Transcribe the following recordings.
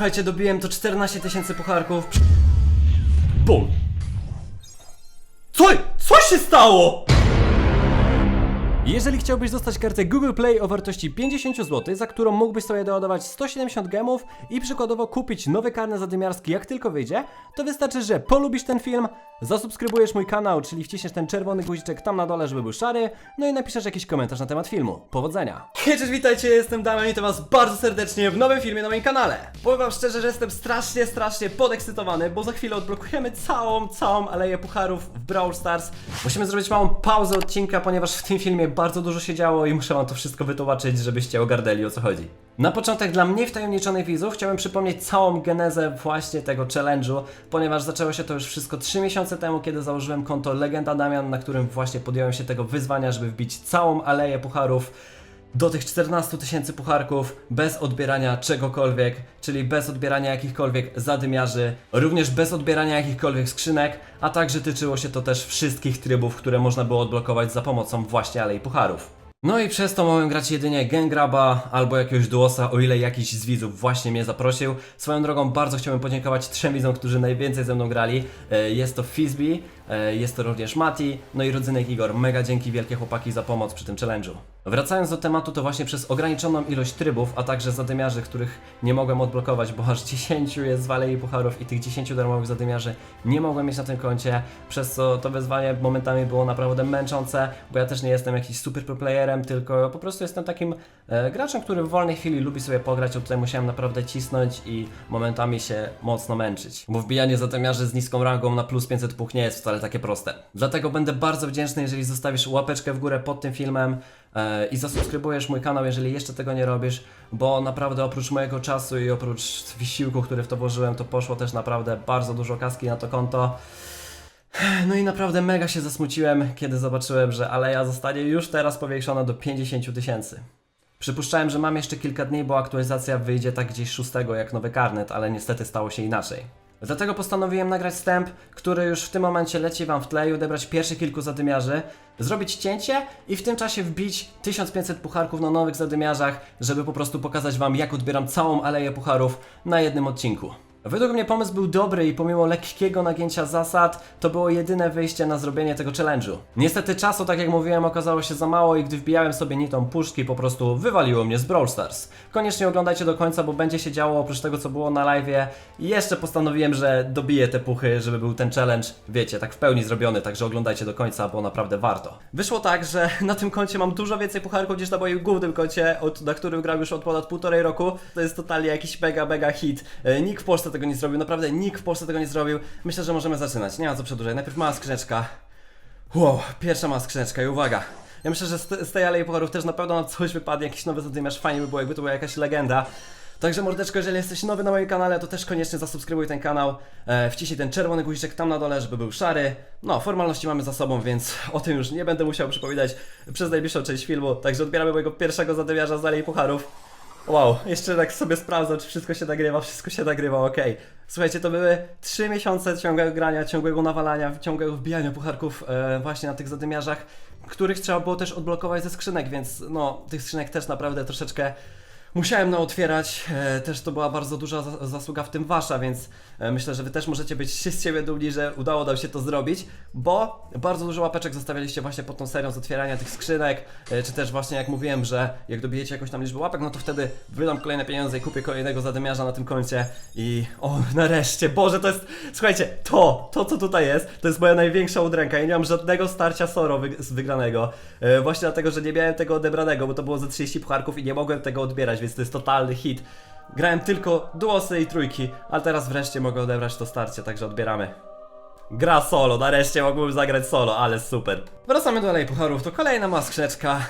Słuchajcie, dobiłem to 14 tysięcy pucharków. Bum! Co? Co się stało? Jeżeli chciałbyś dostać kartę Google Play o wartości 50 zł, za którą mógłbyś sobie doładować 170 gemów i przykładowo kupić nowy karnet zadymiarski jak tylko wyjdzie, to wystarczy, że polubisz ten film, zasubskrybujesz mój kanał, czyli wciśniesz ten czerwony guziczek tam na dole, żeby był szary, no i napiszesz jakiś komentarz na temat filmu. Powodzenia! Hej, cześć, witajcie, jestem Damian i to was bardzo serdecznie w nowym filmie na moim kanale. Powiem wam szczerze, że jestem strasznie, strasznie podekscytowany, bo za chwilę odblokujemy całą, całą aleję pucharów w Brawl Stars. Musimy zrobić małą pauzę odcinka, ponieważ w tym filmie bardzo dużo się działo i muszę wam to wszystko wytłumaczyć, żebyście ogarnęli o co chodzi. Na początek dla mniej wtajemniczonych widzów chciałem przypomnieć całą genezę właśnie tego challenge'u, ponieważ zaczęło się to już wszystko 3 miesiące temu, kiedy założyłem konto Legenda Damian, na którym właśnie podjąłem się tego wyzwania, żeby wbić całą aleję pucharów do tych 14 tysięcy pucharków bez odbierania czegokolwiek, czyli bez odbierania jakichkolwiek zadymiarzy, również bez odbierania jakichkolwiek skrzynek, a także tyczyło się to też wszystkich trybów, które można było odblokować za pomocą właśnie Alei Pucharów. No i przez to mogłem grać jedynie Gengraba albo jakiegoś duosa, o ile jakiś z widzów właśnie mnie zaprosił. Swoją drogą bardzo chciałbym podziękować trzem widzom, którzy najwięcej ze mną grali. E, Jest to Fizbi, e, jest to również Mati, no i rodzynek Igor. Mega dzięki wielkie chłopaki za pomoc przy tym challenge'u. Wracając do tematu, to właśnie przez ograniczoną ilość trybów, a także zadymiarzy, których nie mogłem odblokować, bo aż 10 jest z Walei Pucharów i tych 10 darmowych zadymiarzy nie mogłem mieć na tym koncie, przez co to wyzwanie momentami było naprawdę męczące, bo ja też nie jestem jakiś super playerem, tylko po prostu jestem takim e, graczem, który w wolnej chwili lubi sobie pograć, tutaj musiałem naprawdę cisnąć i momentami się mocno męczyć. Bo wbijanie zadymiarzy z niską rangą na plus 500 puch nie jest wcale takie proste. Dlatego będę bardzo wdzięczny, jeżeli zostawisz łapeczkę w górę pod tym filmem, e, i zasubskrybujesz mój kanał, jeżeli jeszcze tego nie robisz, bo naprawdę oprócz mojego czasu i oprócz wysiłku, który w to włożyłem, to poszło też naprawdę bardzo dużo kaski na to konto. No i naprawdę mega się zasmuciłem, kiedy zobaczyłem, że aleja zostanie już teraz powiększona do 50 tysięcy. Przypuszczałem, że mam jeszcze kilka dni, bo aktualizacja wyjdzie tak gdzieś 6 jak nowy karnet, ale niestety stało się inaczej. Dlatego postanowiłem nagrać wstęp, który już w tym momencie leci wam w tle i odebrać pierwszych kilku zadymiarzy, zrobić cięcie i w tym czasie wbić 1500 pucharków na nowych zadymiarzach, żeby po prostu pokazać wam jak odbieram całą aleję pucharów na jednym odcinku. Według mnie pomysł był dobry i pomimo lekkiego nagięcia zasad, to było jedyne wyjście na zrobienie tego challenge'u. Niestety czasu, tak jak mówiłem, okazało się za mało i gdy wbijałem sobie nitą puszki, po prostu wywaliło mnie z Brawl Stars. Koniecznie oglądajcie do końca, bo będzie się działo oprócz tego, co było na live'ie. Jeszcze postanowiłem, że dobiję te puchy, żeby był ten challenge, wiecie, tak w pełni zrobiony, także oglądajcie do końca, bo naprawdę warto. Wyszło tak, że na tym koncie mam dużo więcej pucharków niż na moim głównym koncie, od, na którym gram już od ponad półtorej roku. To jest totalnie jakiś mega, mega hit. E, Nikt w Polsce tego nie zrobił, naprawdę nikt w Polsce tego nie zrobił. Myślę, że możemy zaczynać. Nie ma co przedłużać. Najpierw mała skrzyneczka. Wow, pierwsza mała skrzyneczka i uwaga. Ja myślę, że z, tej alei pucharów też na pewno nam coś wypadnie, jakiś nowy zadymiarz. Fajnie by było, jakby to była jakaś legenda. Także mordeczko, jeżeli jesteś nowy na moim kanale, to też koniecznie zasubskrybuj ten kanał. E, wciśnij ten czerwony guziczek tam na dole, żeby był szary. No, formalności mamy za sobą, więc o tym już nie będę musiał przypominać przez najbliższą część filmu. Także odbieramy mojego pierwszego zadymiarza z alei pucharów. Wow, jeszcze tak sobie sprawdzam, czy wszystko się nagrywa, wszystko się nagrywa, okej. Słuchajcie, to były 3 miesiące ciągłego grania, ciągłego nawalania, ciągłego wbijania pucharków e, właśnie na tych zadymiarzach, których trzeba było też odblokować ze skrzynek, więc no, tych skrzynek też naprawdę troszeczkę musiałem na otwierać. E, też to była bardzo duża za- zasługa w tym wasza, więc e, myślę, że wy też możecie być z siebie dumni, że udało nam się to zrobić, bo bardzo dużo łapeczek zostawialiście właśnie pod tą serią z otwierania tych skrzynek, e, czy też właśnie jak mówiłem, że jak dobijecie jakąś tam liczbę łapek, no to wtedy wydam kolejne pieniądze i kupię kolejnego zadymiarza na tym koncie i o, nareszcie, Boże, to jest, słuchajcie, to, to co tutaj jest, to jest moja największa udręka, ja nie mam żadnego starcia soro z wygranego, właśnie dlatego, że nie miałem tego odebranego, bo to było za 30 pucharków i nie mogłem tego odbierać, więc to jest totalny hit. Grałem tylko duosy i trójki, ale teraz wreszcie mogę odebrać to starcie, także odbieramy. Gra solo, nareszcie mogłem zagrać solo, ale super. Wracamy do Alei Pucharów, to kolejna maskrzeczka.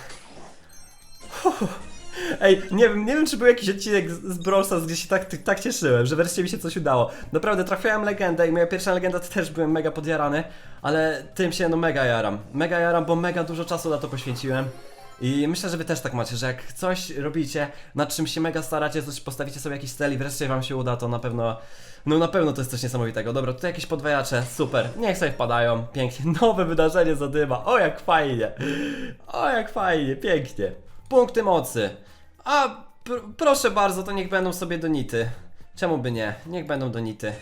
Ej, nie wiem, nie wiem czy był jakiś odcinek z, z gdzie się tak, tak cieszyłem, że wreszcie mi się coś udało. Naprawdę trafiałem legendę i moja pierwsza legenda to też byłem mega podjarany, ale tym się no mega jaram. Mega jaram, bo mega dużo czasu na to poświęciłem. I myślę, że wy też tak macie, że jak coś robicie, nad czym się mega staracie, coś postawicie sobie jakiś cel i wreszcie wam się uda, to na pewno, no na pewno to jest coś niesamowitego. Dobra, tutaj jakieś podwajacze, super, niech sobie wpadają, pięknie, nowe wydarzenie zadyma, o jak fajnie, o jak fajnie, pięknie. Punkty mocy, a pr proszę bardzo, to niech będą sobie donity. Czemu by nie? Niech będą donity.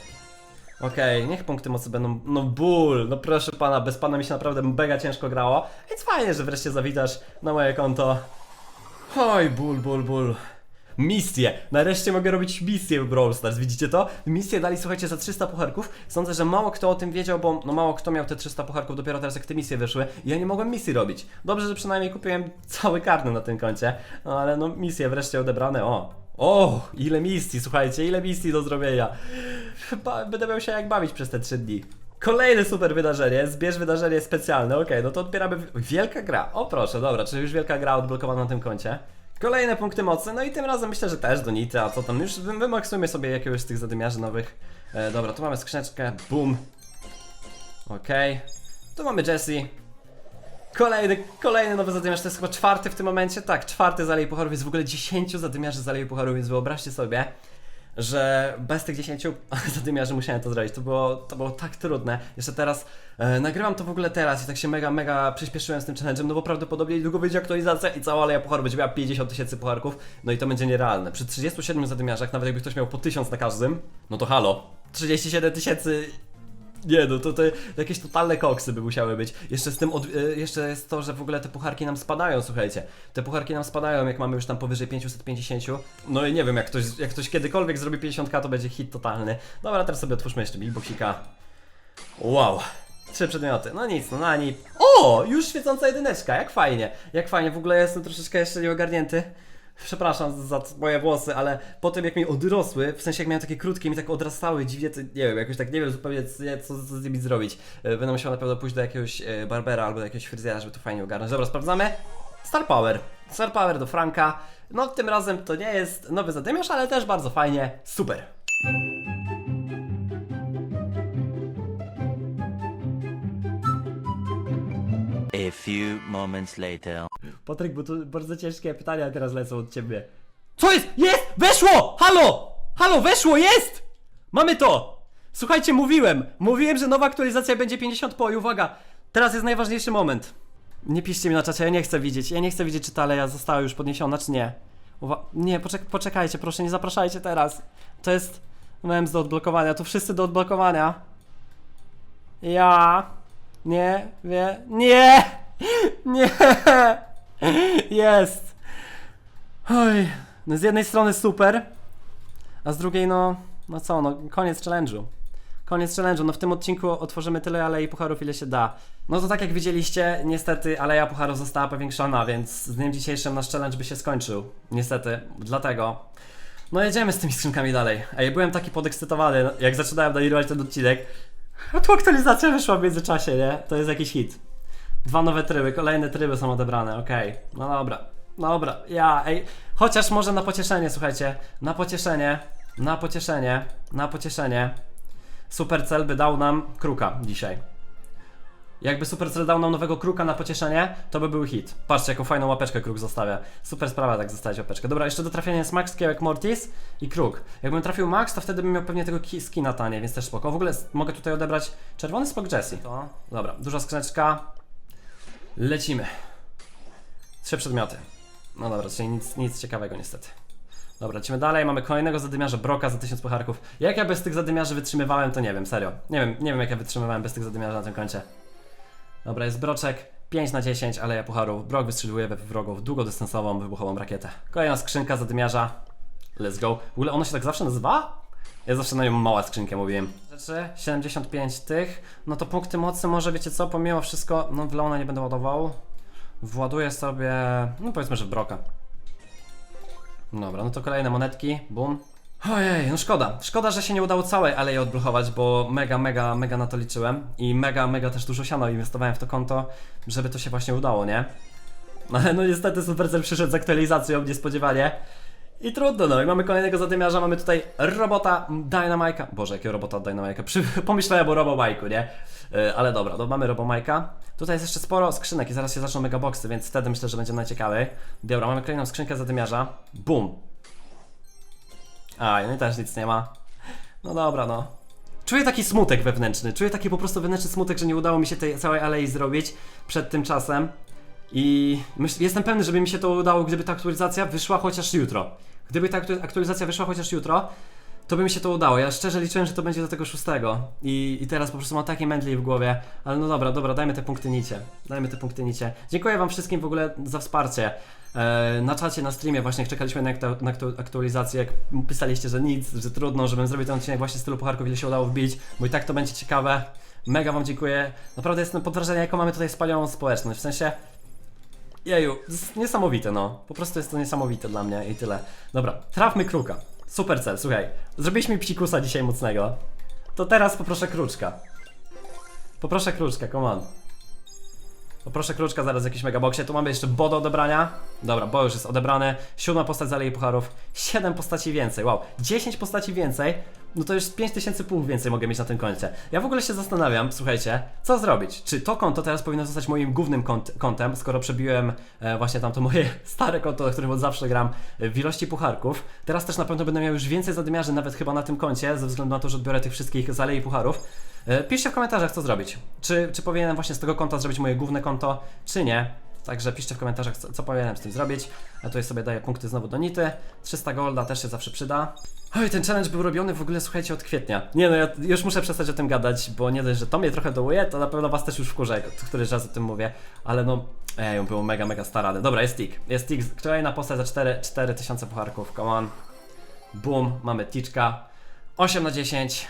Okej, niech punkty mocy będą. No ból, no proszę pana, bez pana mi się naprawdę mega ciężko grało. Więc fajnie, że wreszcie zawitasz na moje konto. Oj, ból, ból, ból. Misje! Nareszcie mogę robić misje w Brawl Stars, widzicie to? Misje dali, słuchajcie, za 300 pucharków. Sądzę, że mało kto o tym wiedział, bo no mało kto miał te 300 pucharków dopiero teraz jak te misje wyszły i ja nie mogłem misji robić. Dobrze, że przynajmniej kupiłem cały karny na tym koncie, no ale no misje wreszcie odebrane, o. O, ile misji, słuchajcie, ile misji do zrobienia. Chyba będę miał się jak bawić przez te 3 dni. Kolejne super wydarzenie, zbierz wydarzenie specjalne, okej, no to odbieramy wielka gra. O proszę, dobra, czyli już wielka gra odblokowana na tym koncie. Kolejne punkty mocy, no i tym razem myślę, że też do Nity, a co tam, już wy- wymaksujmy sobie jakiegoś z tych zadymiarzy nowych. E, dobra, tu mamy skrzyneczkę, boom. Okej, tu mamy Jessie. Kolejny, kolejny nowy zadymiarz, to jest chyba czwarty w tym momencie, tak, czwarty z Alei Pucharów, jest w ogóle 10 zadymiarzy z Alei Pucharów, więc wyobraźcie sobie, że bez tych 10 zadymiarzy musiałem to zrobić. To było, to było tak trudne. Jeszcze teraz e, nagrywam to w ogóle teraz i tak się mega, mega przyspieszyłem z tym challenge'em, no bo prawdopodobnie niedługo wyjdzie aktualizacja i cała aleja pucharów będzie miała 50 tysięcy pucharków, no i to będzie nierealne. Przy 37 zadymiarzach, nawet jakby ktoś miał po 1000 na każdym, no to halo. 37 tysięcy nie no, to, to jakieś totalne koksy by musiały być. Jeszcze z tym, od, e, jeszcze jest to, że w ogóle te pucharki nam spadają, słuchajcie. Te pucharki nam spadają, jak mamy już tam powyżej 550. No i nie wiem, jak ktoś, jak ktoś kiedykolwiek zrobi 50k, to będzie hit totalny. Dobra, teraz sobie otwórzmy jeszcze Bigboxika. Wow. Trzy przedmioty, no nic, no na nic. O! Już świecąca jedyneczka, jak fajnie, jak fajnie, w ogóle jestem troszeczkę jeszcze nieogarnięty. Przepraszam za moje włosy, ale po tym jak mi odrosły, w sensie jak miałem takie krótkie, mi tak odrastały dziwnie, to nie wiem, jakoś tak nie wiem zupełnie co, co, co z nimi zrobić. E, Będę musiał na pewno pójść do jakiegoś e, barbera albo do jakiegoś fryzjera, żeby to fajnie ogarnąć. Dobra, sprawdzamy. Star Power. Star Power do Franka. No tym razem to nie jest nowy zadymiarz, ale też bardzo fajnie. Super. A few moments later. Patryk, bo tu bardzo ciężkie pytania teraz lecą od ciebie. Co jest? Jest! Weszło! Halo! Halo, weszło, jest! Mamy to! Słuchajcie, mówiłem! Mówiłem, że nowa aktualizacja będzie 50 po i uwaga! Teraz jest najważniejszy moment. Nie piszcie mi na czacie, ja nie chcę widzieć. Ja nie chcę widzieć, czy ta aleja została już podniesiona, czy nie. Uwa nie, poczek poczekajcie, proszę, nie zapraszajcie teraz. To jest mems do odblokowania, tu wszyscy do odblokowania. Ja... Nie, wie... Nie! Nie! Jest! Oj, no z jednej strony super, a z drugiej no, no co, no koniec challenge'u. Koniec challenge'u, no w tym odcinku otworzymy tyle alei pucharów ile się da. No to tak jak widzieliście, niestety aleja pucharów została powiększona, więc z dniem dzisiejszym nasz challenge by się skończył. Niestety, dlatego. No jedziemy z tymi skrzynkami dalej. Ej, byłem taki podekscytowany, jak zaczynałem nagrywać ten odcinek. A tu aktualizacja wyszła w międzyczasie, nie? To jest jakiś hit. Dwa nowe tryby, kolejne tryby są odebrane, okej. No dobra, dobra, ja, ej, chociaż może na pocieszenie, słuchajcie, na pocieszenie, na pocieszenie, na pocieszenie. Supercell by dał nam kruka dzisiaj. Jakby Supercell dał nam nowego kruka na pocieszenie, to by był hit. Patrzcie, jaką fajną łapeczkę kruk zostawia. Super sprawa tak zostawić łapeczkę. Dobra, jeszcze do trafienia jest Max, Kiełek, Mortis i kruk. Jakbym trafił Max, to wtedy bym miał pewnie tego ki- skina tanie, więc też spoko. W ogóle s- mogę tutaj odebrać czerwony spok Jessie. To, dobra, duża skrzyneczka. Lecimy. Trzy przedmioty. No dobra, czyli nic, nic ciekawego niestety. Dobra, lecimy dalej. Mamy kolejnego zadymiarza Broka za 1000 pucharków. Jak ja bez tych zadymiarzy wytrzymywałem, to nie wiem, serio. Nie wiem, nie wiem jak ja wytrzymywałem bez tych zadymiarzy na tym koncie. Dobra, jest Broczek. 5 na 10, ale ja pucharów. Brok wystrzeliwuje we wrogów długodystansową, wybuchową rakietę. Kolejna skrzynka zadymiarza. Let's go. W ogóle ona się tak zawsze nazywa? Ja zawsze na nią mała skrzynkę mówiłem. Rzeczy, 75 tych. No to punkty mocy może, wiecie co, pomimo wszystko, no w Leona nie będę ładował. Właduję sobie, no powiedzmy, że w Broka. Dobra, no to kolejne monetki, bum. Ojej, no szkoda. Szkoda, że się nie udało całej alei odblokować, bo mega, mega, mega na to liczyłem. I mega, mega też dużo siano inwestowałem w to konto, żeby to się właśnie udało, nie? No ale no niestety Supercell przyszedł z aktualizacją niespodziewanie. I trudno, no i mamy kolejnego zadymiarza, mamy tutaj robota Dynamike'a. Boże, jakiego robota Dynamike'a? Przy... Pomyślałem o Robomajku, nie? Yy, ale dobra, no mamy Robomajka. Tutaj jest jeszcze sporo skrzynek i zaraz się zaczną megaboxy, więc wtedy myślę, że będzie najciekawiej. Dobra, mamy kolejną skrzynkę zadymiarza. Bum. A, no i też nic nie ma. No dobra, no. Czuję taki smutek wewnętrzny, czuję taki po prostu wewnętrzny smutek, że nie udało mi się tej całej alei zrobić przed tym czasem. I myśl, jestem pewny, żeby mi się to udało, gdyby ta aktualizacja wyszła chociaż jutro. Gdyby ta aktu- aktualizacja wyszła chociaż jutro, to by mi się to udało. Ja szczerze liczyłem, że to będzie do tego szóstego. I, i teraz po prostu mam takie mędli w głowie. Ale no dobra, dobra, dajmy te punkty nicie. Dajmy te punkty nicie. Dziękuję wam wszystkim w ogóle za wsparcie. E, na czacie, na streamie właśnie czekaliśmy na, na aktu- aktualizację, jak pisaliście, że nic, że trudno, żebym zrobił ten odcinek właśnie z tylu pucharków, ile się udało wbić, bo i tak to będzie ciekawe. Mega wam dziękuję. Naprawdę jestem pod wrażeniem, jaką mamy tutaj wspaniałą społeczność. W sensie, Jeju, to jest niesamowite, no. Po prostu jest to niesamowite dla mnie i tyle. Dobra, trafmy kruka. Super cel, słuchaj. Zrobiliśmy psikusa dzisiaj mocnego. To teraz poproszę kruczka. Poproszę kruczka, come on. Poproszę kruczka zaraz w jakimś megaboksie. Tu mamy jeszcze Bo do odebrania. Dobra, Bo już jest odebrany. Siódma postać z Alei Pucharów. Siedem postaci więcej, wow. 10 postaci więcej. No to już 5000 punktów więcej mogę mieć na tym koncie. Ja w ogóle się zastanawiam, słuchajcie, co zrobić? Czy to konto teraz powinno zostać moim głównym kont kontem, skoro przebiłem e, właśnie tamto moje stare konto, na którym od zawsze gram e, w ilości pucharków. Teraz też na pewno będę miał już więcej zadymiarzy nawet chyba na tym koncie, ze względu na to, że odbiorę tych wszystkich z Alei Pucharów. E, Piszcie w komentarzach, co zrobić. Czy, czy powinienem właśnie z tego konta zrobić moje główne konto, czy nie. Także piszcie w komentarzach, co, co powinienem z tym zrobić. Ja tutaj sobie daję punkty znowu do Nity. 300 golda też się zawsze przyda. Oj, ten challenge był robiony w ogóle, słuchajcie, od kwietnia. Nie no, ja już muszę przestać o tym gadać, bo nie dość, że to mnie trochę dołuje, to na pewno was też już wkurzę, któryś raz o tym mówię. Ale no, ej, było mega, mega starane. Dobra, jest tick. Jest tick, kolejna postać za 4, 4000 pucharków, come on. Boom, mamy ticzka. 8 na 10.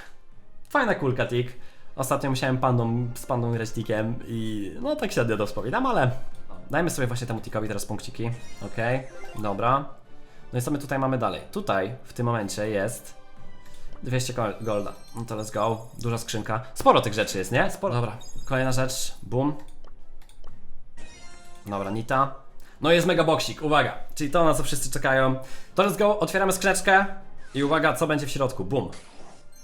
Fajna kulka tick. Ostatnio musiałem pandą, z pandą grać tickiem i no tak średnio to wspominam, ale dajmy sobie właśnie temu tickowi teraz punkciki. Okej, dobra. No i co my tutaj mamy dalej? Tutaj w tym momencie jest 200 gol- golda. No to let's go. Duża skrzynka. Sporo tych rzeczy jest, nie? Sporo. Dobra, kolejna rzecz. Boom. Dobra, Nita. No i jest mega boksik, uwaga. Czyli to na co wszyscy czekają. To let's go, otwieramy skrzyneczkę i uwaga, co będzie w środku. Boom.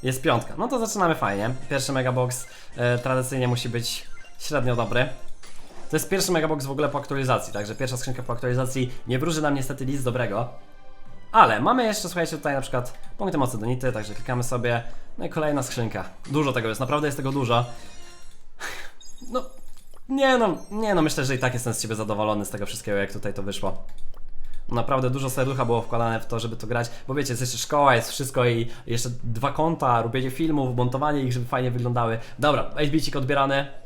Jest piątka. No to zaczynamy fajnie. Pierwszy megabox e, tradycyjnie musi być średnio dobry. To jest pierwszy megabox w ogóle po aktualizacji, także pierwsza skrzynka po aktualizacji nie wróży nam niestety nic dobrego. Ale mamy jeszcze, słuchajcie, tutaj na przykład punkty mocy także klikamy sobie. No i kolejna skrzynka. Dużo tego jest, naprawdę jest tego dużo. No, nie no, nie no, myślę, że i tak jestem z ciebie zadowolony z tego wszystkiego, jak tutaj to wyszło. Naprawdę dużo serducha było wkładane w to, żeby to grać, bo wiecie, jest jeszcze szkoła, jest wszystko i jeszcze dwa konta, robienie filmów, montowanie ich, żeby fajnie wyglądały. Dobra, 8 odbierany.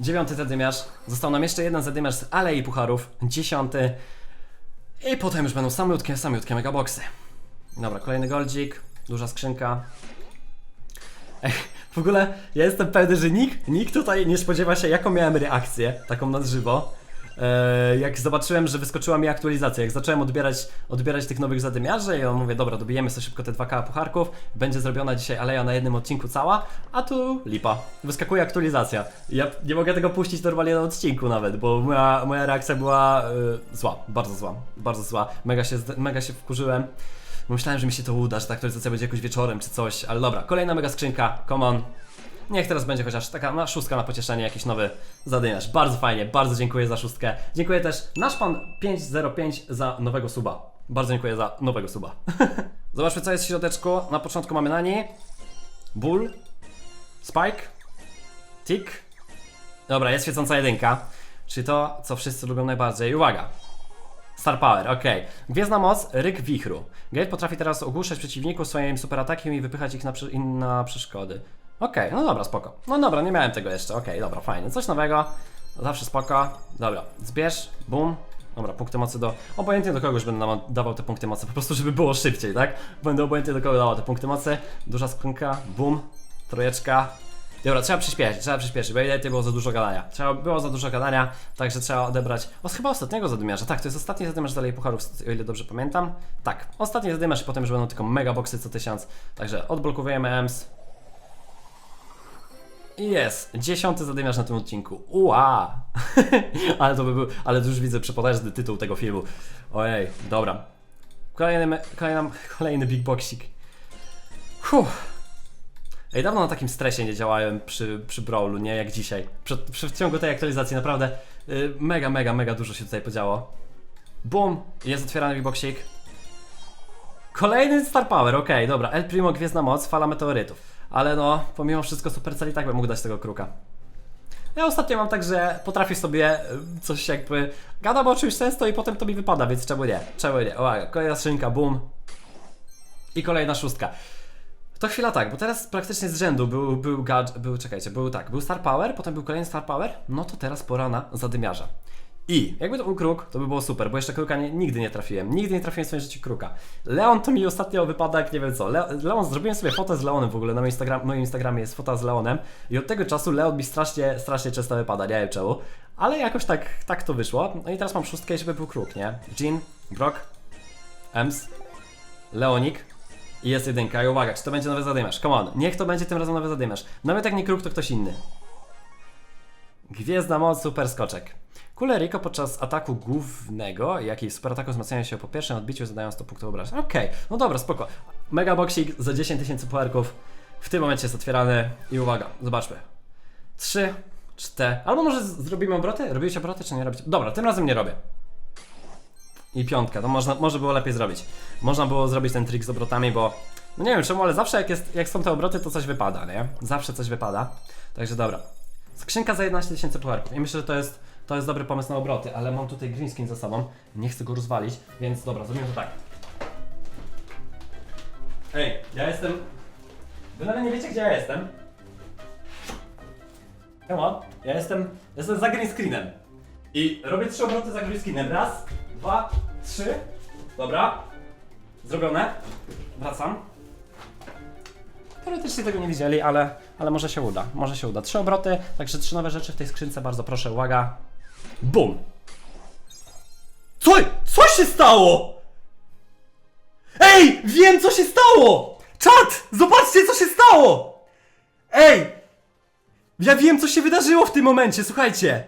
Dziewiąty zadymiarz. Został nam jeszcze jeden zadymiarz z Alei Pucharów. Dziesiąty. I potem już będą samiutkie, samiutkie megaboxy. Dobra, kolejny goldzik. Duża skrzynka. Ej, w ogóle ja jestem pewny, że nikt, nikt tutaj nie spodziewa się, jaką miałem reakcję, taką na żywo. E, jak zobaczyłem, że wyskoczyła mi aktualizacja, jak zacząłem odbierać, odbierać tych nowych zadymiarzy i on mówię, dobra, dobijemy sobie szybko te 2K pucharków, będzie zrobiona dzisiaj aleja na jednym odcinku cała, a tu lipa. Wyskakuje aktualizacja. Ja nie mogę tego puścić normalnie na odcinku nawet, bo moja, moja reakcja była e, zła, bardzo zła, bardzo zła. Mega się, mega się wkurzyłem. Myślałem, że mi się to uda, że ta aktualizacja będzie jakoś wieczorem czy coś, ale dobra, kolejna mega skrzynka, come on. Niech teraz będzie chociaż taka na szóstka na pocieszenie, jakiś nowy zadymiarz. Bardzo fajnie, bardzo dziękuję za szóstkę. Dziękuję też nasz pan 505 za nowego suba. Bardzo dziękuję za nowego suba. Zobaczmy co jest w środeczku. Na początku mamy Nani, Bull, Spike, Tick. Dobra, jest świecąca jedynka. Czyli to, co wszyscy lubią najbardziej. Uwaga! Star Power, okej. Gwiezdna moc, ryk wichru. Gate potrafi teraz ogłuszać przeciwników swoim superatakiem i wypychać ich na, na przeszkody. Okej, no dobra, spoko. No dobra, nie miałem tego jeszcze. Okej, dobra, fajnie. Coś nowego. Zawsze spoko. Dobra, zbierz, boom. Dobra, punkty mocy do. Obojętnie do kogoś będę dawał te punkty mocy, po prostu, żeby było szybciej, tak? Będę obojętnie do kogo dawał te punkty mocy. Duża skrzynka, boom. Trojeczka. Dobra, trzeba przyspieszyć, trzeba przyspieszyć, bo ewidentnie było za dużo gadania. Trzeba, było za dużo gadania, także trzeba odebrać. O, chyba ostatniego zadymiarza. Tak, to jest ostatni zadymiarz dalej pucharów, o ile dobrze pamiętam. Tak, ostatni zadymiarz i potem już będą tylko mega boxy co tysiąc. Także odblokowujemy EMS. Jest, dziesiąty zadymiarz na tym odcinku. Ua! ale to by był, ale już widzę przepotężny tytuł tego filmu. Ojej, dobra. Kolejny, kolejny, kolejny big boxik. Fuh. Ej, dawno na takim stresie nie działałem przy, przy Brawlu, nie jak dzisiaj. Przy, przy, w ciągu tej aktualizacji naprawdę y, mega, mega, mega dużo się tutaj podziało. Boom! Jest otwierany big boxik. Kolejny Star Power, okej, dobra. El Primo, Gwiezdna Moc, Fala Meteorytów. Ale no, pomimo wszystko Supercell i tak bym mógł dać tego kruka. Ja ostatnio mam tak, że potrafię sobie y, coś jakby... Gadam o czymś często i potem to mi wypada, więc czemu nie? Czemu nie? Uwaga, kolejna skrzynka, boom. I kolejna szóstka. To chwila tak, bo teraz praktycznie z rzędu był, był, gadż, był, czekajcie, był tak, był Star Power, potem był kolejny Star Power, no to teraz pora na zadymiarza. I jakby to był kruk, to by było super, bo jeszcze kruka nie, nigdy nie trafiłem. Nigdy nie trafiłem w swoim życiu kruka. Leon to mi ostatnio wypada jak nie wiem co. Le, Leon, zrobiłem sobie fotę z Leonem w ogóle, na moim, Instagram, moim Instagramie jest fota z Leonem i od tego czasu Leon mi strasznie, strasznie często wypada, nie wiem czemu. Ale jakoś tak, tak to wyszło. No i teraz mam szóstkę, żeby był kruk, nie? Jean, Brock, Ems, Leonik i jest jedynka. I uwaga, czy to będzie nowy zadymiarz? Come on, niech to będzie tym razem nowy zadymiarz. Nawet jak nie kruk, to ktoś inny. Gwiezdna moc, super skoczek. Kule podczas ataku głównego, jak i super ataku wzmacniają się po pierwszym odbiciu, zadają 100 punktów obrażeń. Okej, no dobra, spoko. Mega boxik za 10 tysięcy puerków. W tym momencie jest otwierany i uwaga, zobaczmy. 3, 4, albo może zrobimy obroty? Robicie obroty, czy nie robicie? Dobra, tym razem nie robię. I piątka, to można, może było lepiej zrobić. Można było zrobić ten trik z obrotami, bo no nie wiem czemu, ale zawsze jak, jest, jak są te obroty, to coś wypada, nie? Zawsze coś wypada. Także dobra. Skrzynka za 11 tysięcy puerków. I myślę, że to jest, to jest dobry pomysł na obroty, ale mam tutaj green za sobą. Nie chcę go rozwalić, więc dobra, zrobimy to tak. Ej, ja jestem... Wy nawet nie wiecie, gdzie ja jestem. Come on. Ja jestem, jestem za green. I robię trzy obroty za green. Raz, dwa, trzy. Dobra. Zrobione. Wracam. Teoretycznie tego nie widzieli, ale, ale może się uda. Może się uda. Trzy obroty, także trzy nowe rzeczy w tej skrzynce. Bardzo proszę, uwaga. Bum. Co? Co się stało? Ej, wiem co się stało! Czat! Zobaczcie co się stało! Ej! Ja wiem co się wydarzyło w tym momencie, słuchajcie!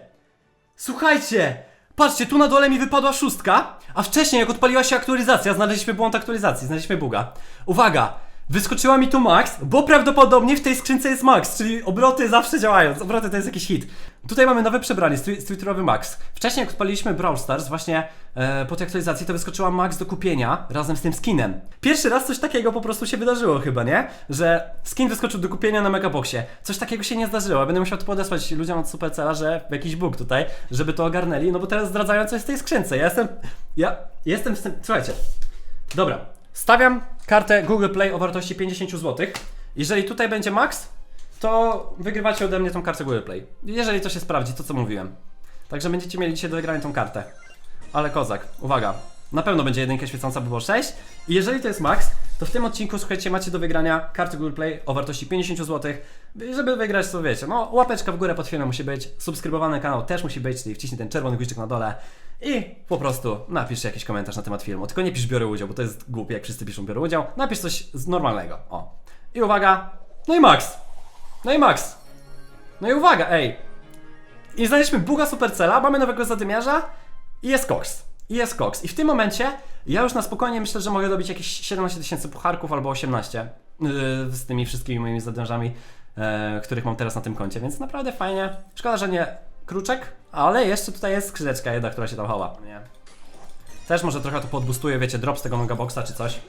Słuchajcie! Patrzcie, tu na dole mi wypadła szóstka, a wcześniej jak odpaliła się aktualizacja, znaleźliśmy błąd aktualizacji, znaleźliśmy buga. Uwaga! Wyskoczyła mi tu max, bo prawdopodobnie w tej skrzynce jest max, czyli obroty zawsze działają. Obroty to jest jakiś hit. Tutaj mamy nowe przebranie, strójturowy max. Wcześniej jak odpaliliśmy Brawl Stars, właśnie e, po tej aktualizacji, to wyskoczyła max do kupienia razem z tym skinem. Pierwszy raz coś takiego po prostu się wydarzyło chyba, nie? Że skin wyskoczył do kupienia na Megaboxie. Coś takiego się nie zdarzyło. Będę musiał to podesłać ludziom od Supercella, że jakiś bóg tutaj, żeby to ogarnęli, no bo teraz zdradzają coś w tej skrzynce. Ja jestem... Ja jestem z tym... Słuchajcie. Dobra. Stawiam kartę Google Play o wartości 50 zł. Jeżeli tutaj będzie max, to wygrywacie ode mnie tą kartę Google Play. Jeżeli to się sprawdzi, to co mówiłem. Także będziecie mieli dzisiaj do wygrania tą kartę. Ale kozak, uwaga. Na pewno będzie jedynka świecąca, by było 6. I jeżeli to jest max, to w tym odcinku, słuchajcie, macie do wygrania kartę Google Play o wartości 50 zł. Żeby wygrać, to wiecie, no łapeczka w górę pod filmem musi być, subskrybowany kanał też musi być, czyli wciśnij ten czerwony guziczek na dole i po prostu napisz jakiś komentarz na temat filmu. Tylko nie pisz biorę udział, bo to jest głupie, jak wszyscy piszą biorę udział. Napisz coś z normalnego, o. I uwaga, no i max. No i max. No i uwaga, ej. I znaleźliśmy buga Supercella, mamy nowego zadymiarza i jest koks. I jest koks. I w tym momencie ja już na spokojnie myślę, że mogę dobić jakieś 17 tysięcy pucharków albo 18 yy, z tymi wszystkimi moimi zadymiarzami, yy, których mam teraz na tym koncie, więc naprawdę fajnie. Szkoda, że nie kruczek, ale jeszcze tutaj jest skrzydeczka jedna, która się tam chowa. Nie. Też może trochę to podbustuje, wiecie, drop z tego megaboxa czy coś.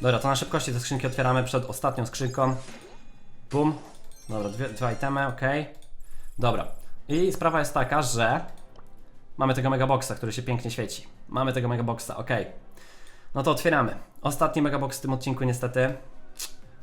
Dobra, to na szybkości te skrzynki otwieramy przed ostatnią skrzynką. Bum. Dobra, dwie, dwa itemy, ok. Dobra. I sprawa jest taka, że mamy tego megaboxa, który się pięknie świeci. Mamy tego megaboxa, ok. No to otwieramy. Ostatni megabox w tym odcinku niestety.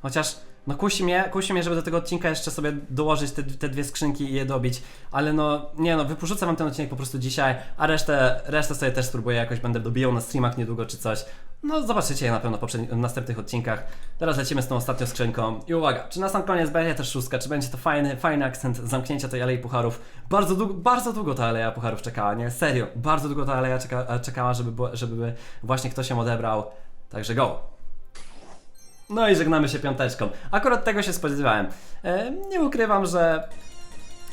Chociaż, no kusi mnie, kusi mnie, żeby do tego odcinka jeszcze sobie dołożyć te, te dwie skrzynki i je dobić. Ale no, nie no, wyporzucę wam ten odcinek po prostu dzisiaj, a resztę, resztę sobie też spróbuję jakoś, będę dobijał na streamach niedługo czy coś. No zobaczycie je na pewno w, następnych odcinkach. Teraz lecimy z tą ostatnią skrzynką. I uwaga, czy na sam koniec będzie też szóstka, czy będzie to fajny, fajny akcent zamknięcia tej Alei Pucharów. Bardzo długo, bardzo długo ta Aleja Pucharów czekała, nie? Serio, bardzo długo ta Aleja czeka, czekała, żeby, żeby właśnie ktoś ją odebrał. Także go! No i żegnamy się piąteczką. Akurat tego się spodziewałem. E, nie ukrywam, że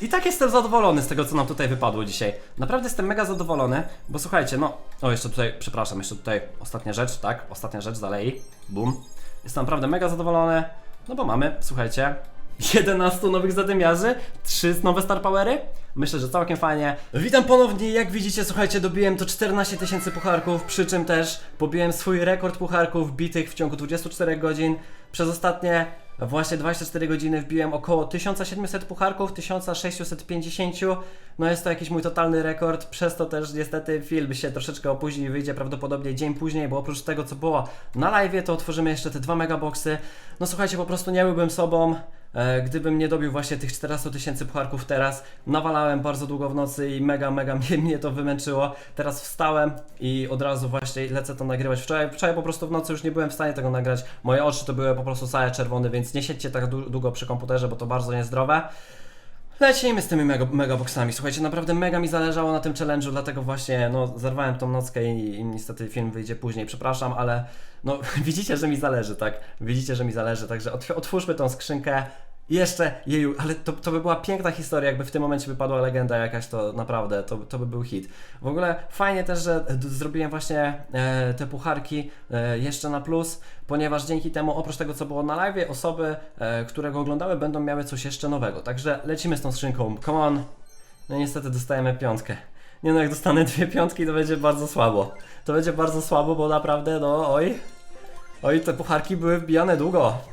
i tak jestem zadowolony z tego, co nam tutaj wypadło dzisiaj. Naprawdę jestem mega zadowolony, bo słuchajcie, no. O, jeszcze tutaj, przepraszam, jeszcze tutaj ostatnia rzecz, tak? Ostatnia rzecz z alei. Boom. Jestem naprawdę mega zadowolony, no bo mamy, słuchajcie, 11 nowych zadymiarzy, 3 nowe Star Powery. Myślę, że całkiem fajnie. Witam ponownie, jak widzicie, słuchajcie, dobiłem to 14 tysięcy pucharków, przy czym też pobiłem swój rekord pucharków bitych w ciągu 24 godzin przez ostatnie Właśnie 24 godziny wbiłem około 1700 pucharków, 1650. No jest to jakiś mój totalny rekord, przez to też niestety film się troszeczkę opóźni i wyjdzie prawdopodobnie dzień później, bo oprócz tego co było na live, to otworzymy jeszcze te dwa megaboxy. No słuchajcie, po prostu nie byłbym sobą. E, Gdybym nie dobił właśnie tych 400 tysięcy pucharków teraz, nawalałem bardzo długo w nocy i mega, mega mnie, mnie to wymęczyło. Teraz wstałem i od razu właśnie lecę to nagrywać. Wczoraj, wczoraj po prostu w nocy już nie byłem w stanie tego nagrać. Moje oczy to były po prostu całe czerwone, więc nie siedźcie tak dłu- długo przy komputerze, bo to bardzo niezdrowe. Lecimy z tymi mega, megaboxami. Słuchajcie, naprawdę mega mi zależało na tym challenge'u, dlatego właśnie no, zerwałem tą nockę i, i niestety film wyjdzie później. Przepraszam, ale no widzicie, że mi zależy, tak? Widzicie, że mi zależy, także otw- otwórzmy tą skrzynkę. Jeszcze, jeju, ale to, to by była piękna historia, jakby w tym momencie wypadła legenda jakaś, to naprawdę, to, to by był hit. W ogóle fajnie też, że zrobiłem właśnie e, te pucharki e, jeszcze na plus, ponieważ dzięki temu, oprócz tego co było na live, osoby, e, które go oglądały, będą miały coś jeszcze nowego. Także lecimy z tą skrzynką, come on. No niestety dostajemy piątkę. Nie no, jak dostanę dwie piątki, to będzie bardzo słabo. To będzie bardzo słabo, bo naprawdę, no oj. Oj, te pucharki były wbijane długo.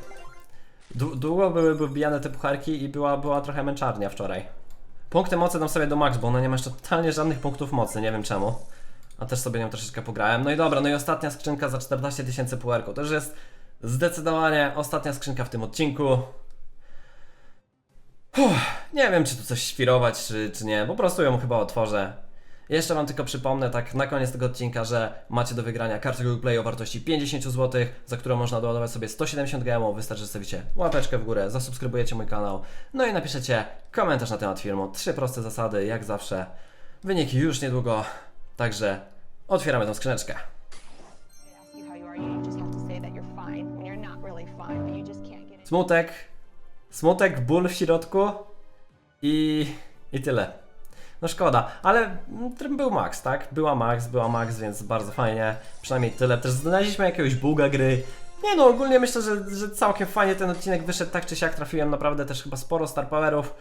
Dłu- Długo były, wbijane te pucharki i była, była trochę męczarnia wczoraj. Punkty mocy dam sobie do max, bo ona nie ma jeszcze totalnie żadnych punktów mocy, nie wiem czemu. A też sobie nią troszeczkę pograłem. No i dobra, no i ostatnia skrzynka za 14 tysięcy puerko. To już jest zdecydowanie ostatnia skrzynka w tym odcinku. Uff, nie wiem, czy tu coś świrować, czy, czy nie. Po prostu ją chyba otworzę. Jeszcze Wam tylko przypomnę, tak na koniec tego odcinka, że macie do wygrania kartę Google Play o wartości 50 zł, za którą można doładować sobie 170 gemów. Wystarczy, że stawicie łapeczkę w górę, zasubskrybujecie mój kanał, no i napiszecie komentarz na temat filmu. Trzy proste zasady, jak zawsze. Wyniki już niedługo, także otwieramy tą skrzyneczkę. Smutek, smutek, ból w środku i, i tyle. No szkoda, ale mm, był Max, tak? Była Max, była Max, więc bardzo fajnie. Przynajmniej tyle. Też znaleźliśmy jakiegoś buga gry. Nie no, ogólnie myślę, że, że całkiem fajnie ten odcinek wyszedł, tak czy siak trafiłem naprawdę też chyba sporo Star Powerów.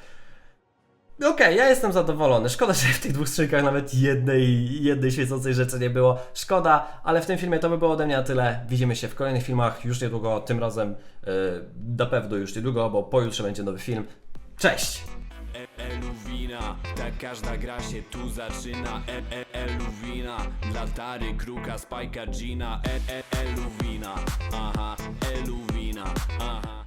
Okej, ja jestem zadowolony. Szkoda, że w tych dwóch skrzynkach nawet jednej, jednej świecącej rzeczy nie było. Szkoda, ale w tym filmie to by było ode mnie na tyle. Widzimy się w kolejnych filmach już niedługo, tym razem yy, na pewno już niedługo, bo pojutrze będzie nowy film. Cześć! E, Eluwina, tak każda gra się tu zaczyna. E, e, Eluwina, dla Tary, Kruka, Spajka, Gina. E, e, Eluwina, aha, Eluwina, aha